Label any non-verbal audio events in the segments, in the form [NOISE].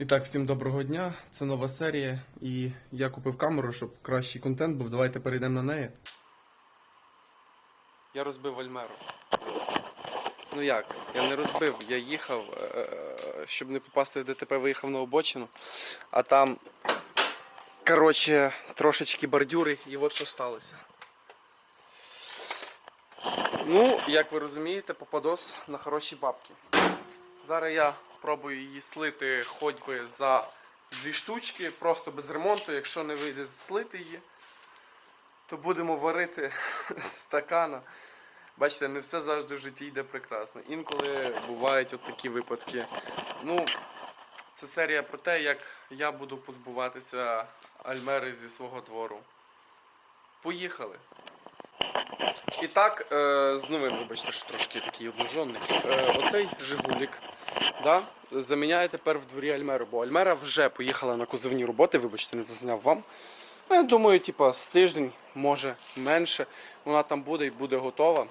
І так, всім доброго дня. Це нова серія, і я купив камеру, щоб кращий контент був. Давайте перейдемо на неї. Я розбив Альмеру. Ну як? Я не розбив, я їхав, е, щоб не попасти в ДТП, виїхав на обочину, а там, коротше, трошечки бордюри, і от що сталося. Ну, як ви розумієте, попадос на хороші бабки. Зараз я пробую її слити хоч би за дві штучки, просто без ремонту. Якщо не вийде слити її, то будемо варити з [LAUGHS] стакана. Бачите, не все завжди в житті йде прекрасно. Інколи бувають от такі випадки. Ну, це серія про те, як я буду позбуватися Альмери зі свого двору. Поїхали. І так, е, з новим, вибачте, що трошки такий обнажений. Е, оцей Жигулік да, заміняє тепер в дворі Альмеру, бо Альмера вже поїхала на кузовні роботи, вибачте, не зазняв вам. Ну, я думаю, типа, з тиждень, може менше, вона там буде і буде готова.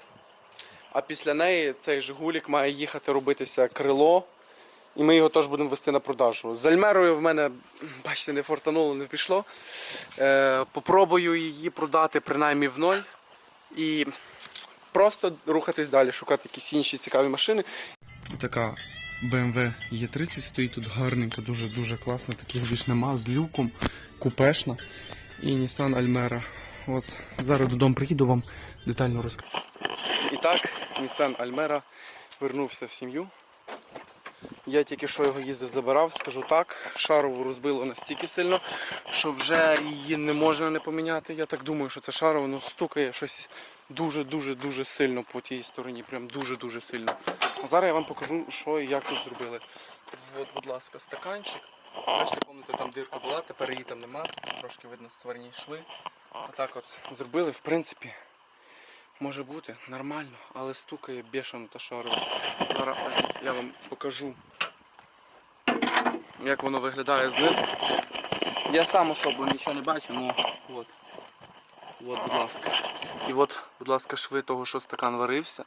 А після неї цей Жигулік має їхати робитися крило. І ми його теж будемо вести на продажу. З Альмерою в мене, бачите, не фортануло, не пішло. Е, попробую її продати принаймні в ноль. І просто рухатись далі, шукати якісь інші цікаві машини. Така BMW E30 стоїть тут гарненька, дуже-дуже класна, таких більш нема, з люком, купешна. І Nissan Almera. От зараз додому приїду вам детально розкажу. І так, Nissan Almera вернувся в сім'ю. Я тільки що його їздив, забирав, скажу так. Шарову розбило настільки сильно, що вже її не можна не поміняти. Я так думаю, що це шарово, ну стукає щось дуже-дуже дуже сильно по тій стороні. Прям дуже-дуже сильно. А зараз я вам покажу, що і як тут зробили. От, будь ласка, стаканчик. Бачите, пам'ятаєте, там дирка була, тепер її там нема, тут трошки видно створені шви. Отак от зробили, в принципі, може бути нормально, але стукає бешено та шарово. Зараз я вам покажу як воно виглядає знизу. Я сам особо нічого не бачу, ну от. От, будь ласка. І от, будь ласка, шви того, що стакан варився.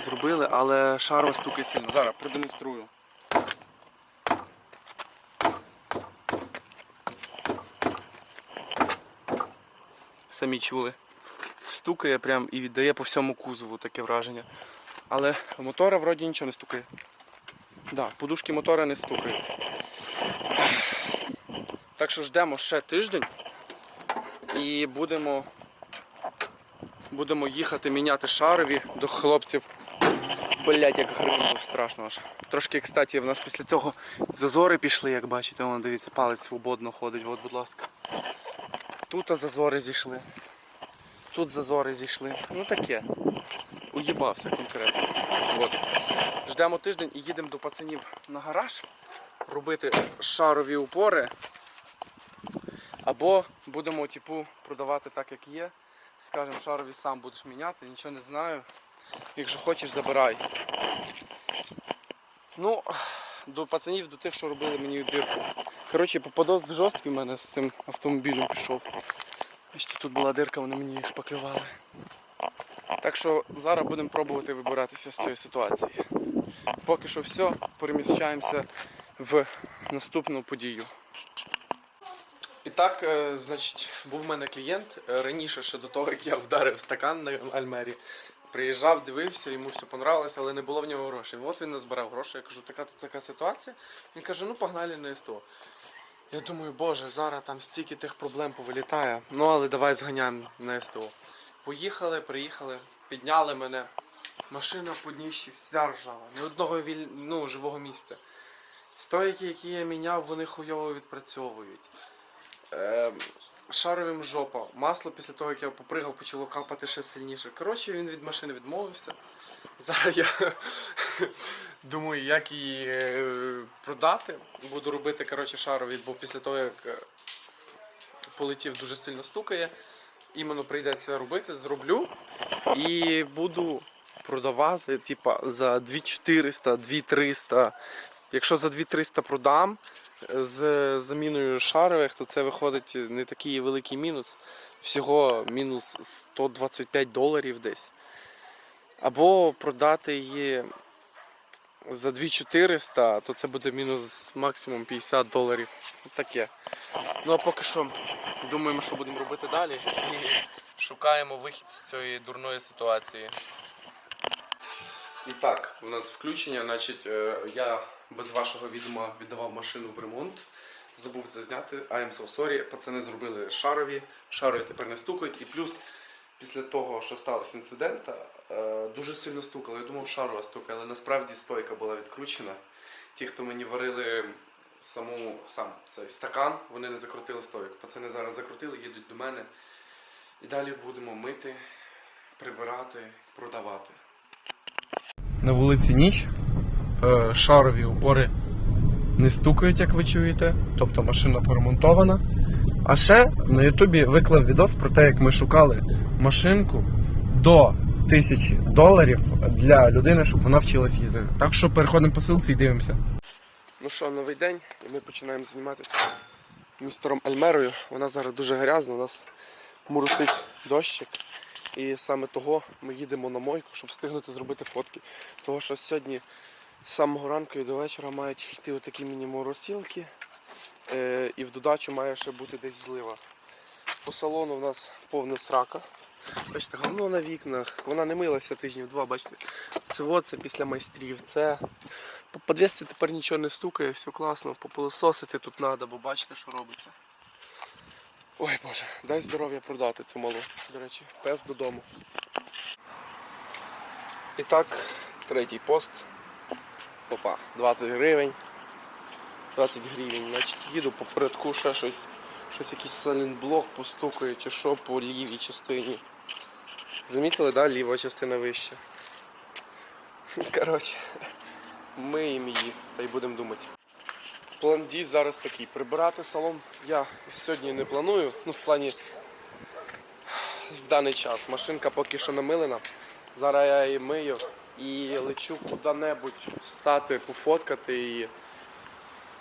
Зробили, але шарова стукає сильно. Зараз продемонструю. Самі чули. Стукає прям і віддає по всьому кузову таке враження. Але мотора вроді нічого не стукає. Да, подушки мотора не стукають. Так що ждемо ще тиждень і будемо, будемо їхати міняти шарові до хлопців. Блять, як грим був страшно аж. Трошки, кстати, в нас після цього зазори пішли, як бачите, вон, дивіться, палець свободно ходить, от, будь ласка. Тут зазори зійшли. Тут зазори зійшли. Ну таке. Уїбався конкретно. От. Ждемо тиждень і їдемо до пацанів на гараж робити шарові упори. Або будемо типу, продавати так, як є. Скажемо, шарові сам будеш міняти, нічого не знаю. Якщо хочеш, забирай. Ну, до пацанів, до тих, що робили мені дирку. Коротше, попадос жорсткий в мене з цим автомобілем пішов. Бачите, тут була дирка, вони мені шпаклювали. Так що зараз будемо пробувати вибиратися з цієї ситуації. Поки що все, переміщаємося в наступну подію. І так, е, значить, був в мене клієнт е, раніше, ще до того, як я вдарив стакан на Альмері. Приїжджав, дивився, йому все понравилось, але не було в нього грошей. От він назбирав гроші. Я кажу, така тут така ситуація. Він каже, ну погнали на СТО. Я думаю, боже, зараз там стільки тих проблем повилітає. Ну але давай зганяємо на СТО. Поїхали, приїхали, підняли мене. Машина по дніщі вся ржава. Ні одного віль... ну, живого місця. Стойки, які я міняв, вони хуйово відпрацьовують. Е, шаровим жопа. Масло після того, як я попригав, почало капати ще сильніше. Коротше, він від машини відмовився. Зараз я [LAUGHS] думаю, як її е, продати. Буду робити коротше, шарові, бо після того, як е, полетів, дуже сильно стукає. Іменно прийдеться робити, зроблю. І буду продавати типа, за 2400, 2300. Якщо за 2300 продам з заміною шарових, то це виходить не такий великий мінус. Всього мінус 125 доларів десь. Або продати її за 2400, то це буде мінус максимум 50 доларів. Таке. Ну а поки що думаємо, що будемо робити далі. І шукаємо вихід з цієї дурної ситуації. І так, у нас включення, значить, е, я без вашого відома віддавав машину в ремонт. Забув це зняти. I am so sorry. Пацани зробили шарові. Шарові тепер не стукають. І плюс, після того, що сталося інцидент, е, дуже сильно стукало. Я думав, шарова стукає, але насправді стойка була відкручена. Ті, хто мені варили саму, сам цей стакан, вони не закрутили стойку. Пацани зараз закрутили, їдуть до мене. І далі будемо мити, прибирати, продавати. На вулиці ніч. Е, Шарові опори не стукають, як ви чуєте. Тобто машина поремонтована. А ще на Ютубі виклав відос про те, як ми шукали машинку до тисячі доларів для людини, щоб вона вчилась їздити. Так що переходимо по силці і дивимося. Ну що, новий день, і ми починаємо займатися містером Альмерою. Вона зараз дуже грязна, у нас моросить дощик. І саме того ми їдемо на мойку, щоб встигнути зробити фотки. Того що сьогодні з самого ранку і до вечора мають йти отакі міні-моросілки. Е, і в додачу має ще бути десь злива. По салону в нас повна срака. Бачите, говно на вікнах. Вона не милася тижнів два, бачите. Це це після майстрів. Це по подвісці тепер нічого не стукає, все класно. Попилососити тут треба, бо бачите, що робиться. Ой Боже, дай здоров'я продати цю малу. До речі, пес додому. І так, третій пост. Опа, 20 гривень. 20 гривень. Значить їду по передку ще щось. Щось якийсь салінблок постукає чи що по лівій частині. Замітили, да, ліва частина вища. Коротше, миємо її та й будемо думати. План дій зараз такий. Прибирати салон я сьогодні не планую. Ну, в плані в даний час. Машинка поки що намилена. Зараз я її мию і лечу куди-небудь стати, пофоткати її.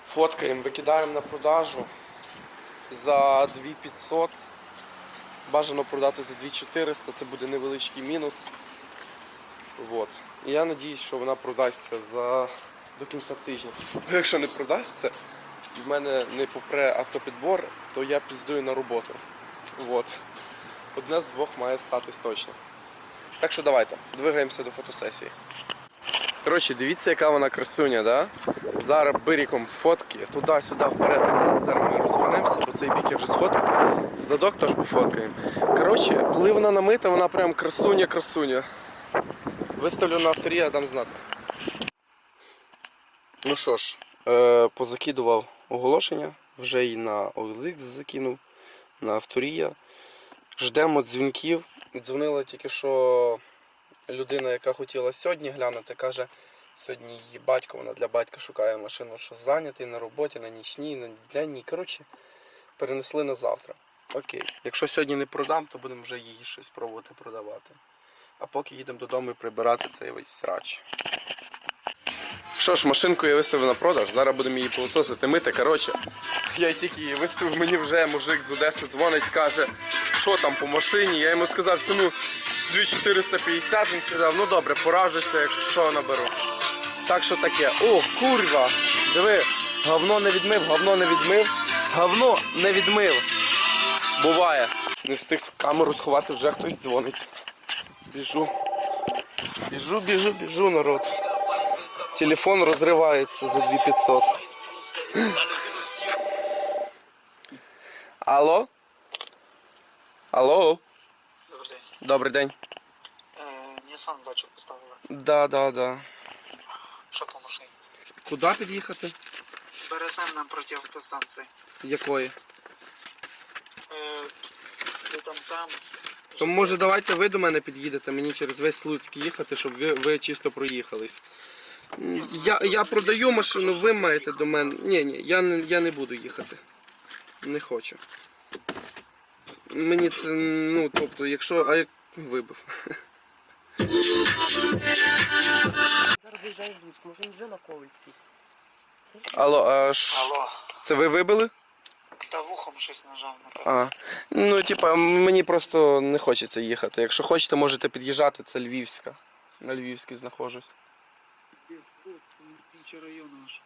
Фоткаємо, викидаємо на продажу за 2500. Бажано продати за 2400, це буде невеличкий мінус. Вот. І я сподіваюся, що вона продасться за... до кінця тижня. Бо якщо не продасться, і в мене не попре автопідбор, то я піздую на роботу. Вот. Одне з двох має статись точно. Так що давайте, двигаємося до фотосесії. Коротше, дивіться, яка вона красуня, да? Зараз биріком фотки, туди-сюди, вперед, назад. Зараз ми розвернемося, бо цей бік я вже сфоткав. Задок теж пофоткаємо. Коротше, коли вона намита, вона прям красуня-красуня. Виставлю на авторі, я дам знати. Ну що ж, е, позакидував оголошення, вже і на OLX закинув, на авторія. Ждемо дзвінків. Дзвонила тільки що людина, яка хотіла сьогодні глянути, каже, сьогодні її батько, вона для батька шукає машину, що зайнятий на роботі, на нічній, на денній. Коротше, перенесли на завтра. Окей. Якщо сьогодні не продам, то будемо вже її щось пробувати продавати. А поки їдемо додому і прибирати цей весь срач. Що ж, машинку я виставив на продаж, зараз будемо її пилососити мити. Коротше, я тільки її виставив, мені вже мужик з Одеси дзвонить, каже, що там по машині. Я йому сказав ціну 2450, він сказав, ну добре, поражуся, якщо що наберу. Так що таке. О, курва! Диви, говно не відмив, говно не відмив, говно не відмив. Буває. Не встиг камеру сховати, вже хтось дзвонить. Біжу. Біжу, біжу, біжу, народ. Телефон розривається за 2500. Алло? Алло? Добрий день. Добрий день. Е, Нісан бачу поставили. Да, да, да. Що по машині? Куди під'їхати? Березем нам проти автостанції. Якої? Е, там там. То може давайте ви до мене під'їдете, мені через весь Слуцьк їхати, щоб ви, ви чисто проїхались. Я, я продаю машину, ви маєте до мене. Ні, ні, я не, я не буду їхати. Не хочу. Мені це, ну, тобто, якщо. А як вибив. Зараз виїжджає в Луцьк, може він вже на Ковальській. Алло, а ж... Алло, це ви вибили? та вухом щось нажав, напевно. А. Ну, типа, мені просто не хочеться їхати. Якщо хочете, можете під'їжджати, це Львівська. На Львівській знаходжусь. Інші райони аж.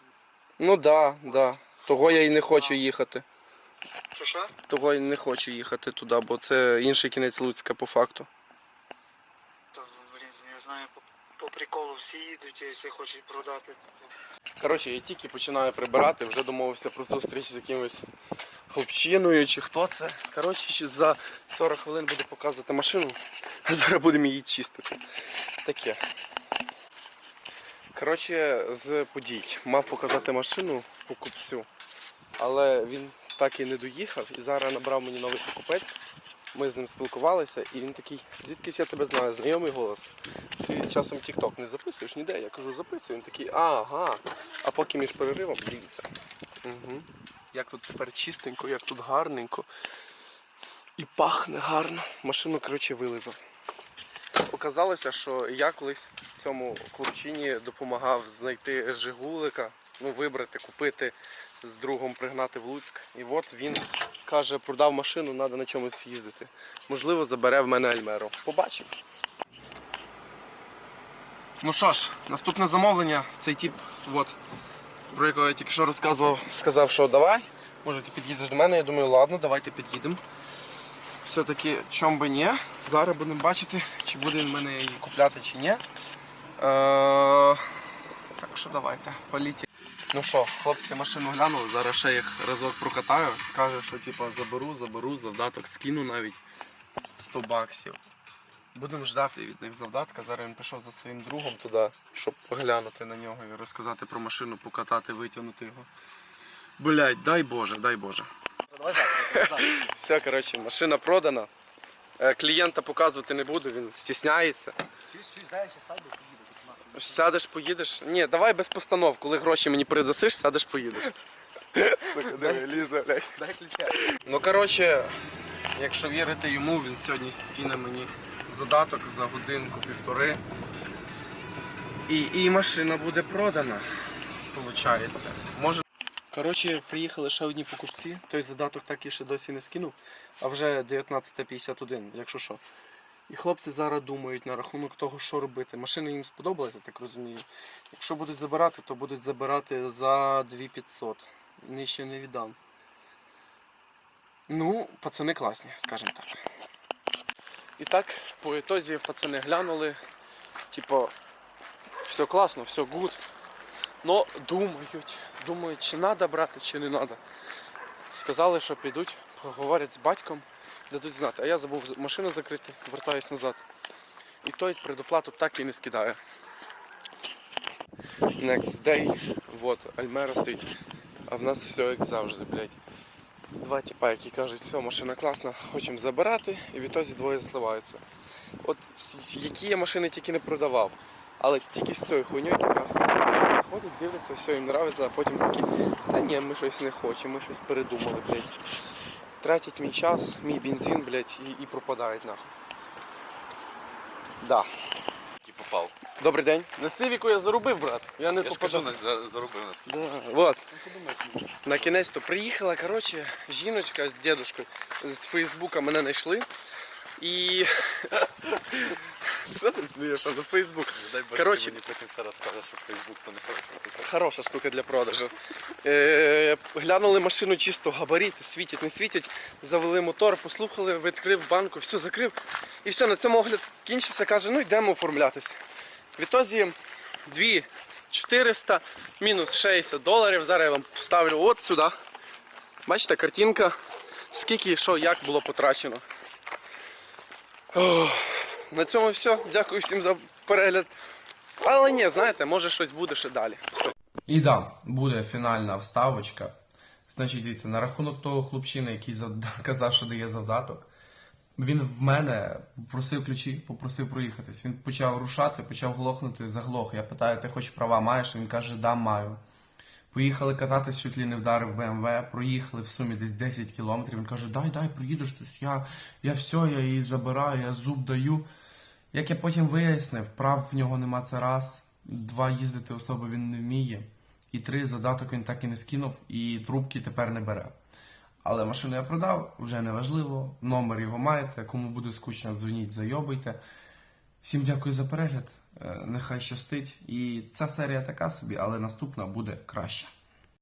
Ну да, да. Того я і не хочу їхати. Що що? Того я не хочу їхати туди, бо це інший кінець Луцька по факту. То, блін, я знаю, по, по приколу всі їдуть, всі хочуть продати. Коротше, я тільки починаю прибирати, вже домовився про зустріч з якимось хлопчиною чи хто це. Коротше, ще за 40 хвилин буду показувати машину, а зараз будемо її чистити. Таке. Коротше, з подій. Мав показати машину покупцю, але він так і не доїхав і зараз набрав мені новий покупець. Ми з ним спілкувалися, і він такий, звідкись я тебе знаю, знайомий голос. Ти часом TikTok не записуєш ніде. Я кажу, записую. Він такий, ага. А поки між переривом, дивіться. Угу. Як тут тепер чистенько, як тут гарненько. І пахне гарно. Машину, коротше, вилизав. Оказалося, що я колись цьому хлопчині допомагав знайти Жигулика, ну, вибрати, купити, з другом пригнати в Луцьк. І от він каже, продав машину, треба на чомусь їздити. Можливо, забере в мене Альмеру. Побачимо. Ну що ж, наступне замовлення. Цей тип, от, про якого я тільки що розказував, сказав, що давай, може ти під'їдеш до мене. Я думаю, ладно, давайте під'їдемо. Все-таки чом би ні. Зараз будемо бачити, чи буде він мене її купляти, чи ні. Е, так що давайте, політі. Ну що, хлопці машину глянули, зараз ще їх разок прокатаю. Каже, що типа заберу, заберу, завдаток скину навіть 100 баксів. Будемо ждати від них завдатка. Зараз він пішов за своїм другом туди, щоб поглянути на нього і розказати про машину, покатати, витягнути його. Блять, дай Боже, дай Боже. Давай завтра, завтра. Все, коротше, машина продана. Е, Клієнта показувати не буду, він стісняється. Чуєш, чуєш, дай я сяду, поїду. тут. Сядеш, поїдеш. Ні, давай без постанов, коли гроші мені придасиш, сядеш, поїдеш. Сука, диви, лізе, блядь. Дай ключа. Ну коротше, якщо вірити йому, він сьогодні скине мені задаток за годинку-півтори. І, і машина буде продана. Получається. Може. Коротше, приїхали ще одні покупці, той задаток так і ще досі не скинув, а вже 19.51, якщо що. І хлопці зараз думають на рахунок того, що робити. Машина їм сподобалася, я так розумію. Якщо будуть забирати, то будуть забирати за 2500. Нижче не віддам. Ну, пацани класні, скажімо так. І так, по ітозі пацани глянули. Типа, все класно, все гуд. Но думають, думають, чи треба брати, чи не треба. Сказали, що підуть, поговорять з батьком, дадуть знати. А я забув машину закрити, вертаюсь назад. І той предоплату так і не скидає. Next day, вот, Альмера стоїть. А в нас все як завжди, блядь. Два типа, які кажуть, все, машина класна, хочемо забирати, і відтоді двоє зливаються. От які я машини тільки не продавав, але тільки з цією хуйньою така ходять, дивляться, все їм подобається, а потім такі, та ні, ми щось не хочемо, ми щось передумали, блядь. Тратять мій час, мій бензин, блядь, і, і пропадають нахуй. Да. І попав. Добрий день. На сивіку я заробив, брат. Я не Я скажу, попадав. не за- заробив наскільки. Да, вот. На кінець то приїхала, коротше, жіночка з дідушкою з Фейсбука мене знайшли. І. Що ти смієш, а на Фейсбук? Дай Боже, Коротше- ти мені потім це розкажеш, що Фейсбук то не хороша штука. Хороша штука для продажу. Е, глянули машину чисто габаріти, світять, не світять, завели мотор, послухали, відкрив банку, все закрив. І все, на цьому огляд скінчився, каже, ну йдемо оформлятися. Відтоді 2 400 мінус 60 доларів. Зараз я вам вставлю от сюди. Бачите, картинка, скільки, що, як було потрачено. Ох, на цьому все. Дякую всім за перегляд. Але ні, знаєте, може щось буде ще далі. Все. І да, буде фінальна вставочка. Значить, дивіться, на рахунок того хлопчини, який зад- [LAUGHS] казав, що дає завдаток. Він в мене попросив ключі, попросив проїхатись. Він почав рушати, почав глохнути, заглох. Я питаю, ти хоч права маєш? Він каже, да, маю. Поїхали кататись, чуть ли не вдарив БМВ, проїхали в сумі десь 10 кілометрів. Він каже, дай, дай, проїдеш тут. Я, я все, я її забираю, я зуб даю. Як я потім вияснив, прав в нього нема це раз, два їздити особи він не вміє, і три задаток він так і не скинув, і трубки тепер не бере. Але машину я продав, вже не важливо. Номер його маєте. Кому буде скучно, дзвоніть, зайобуйте. Всім дякую за перегляд. Е, Нехай щастить. І ця серія така собі, але наступна буде краща.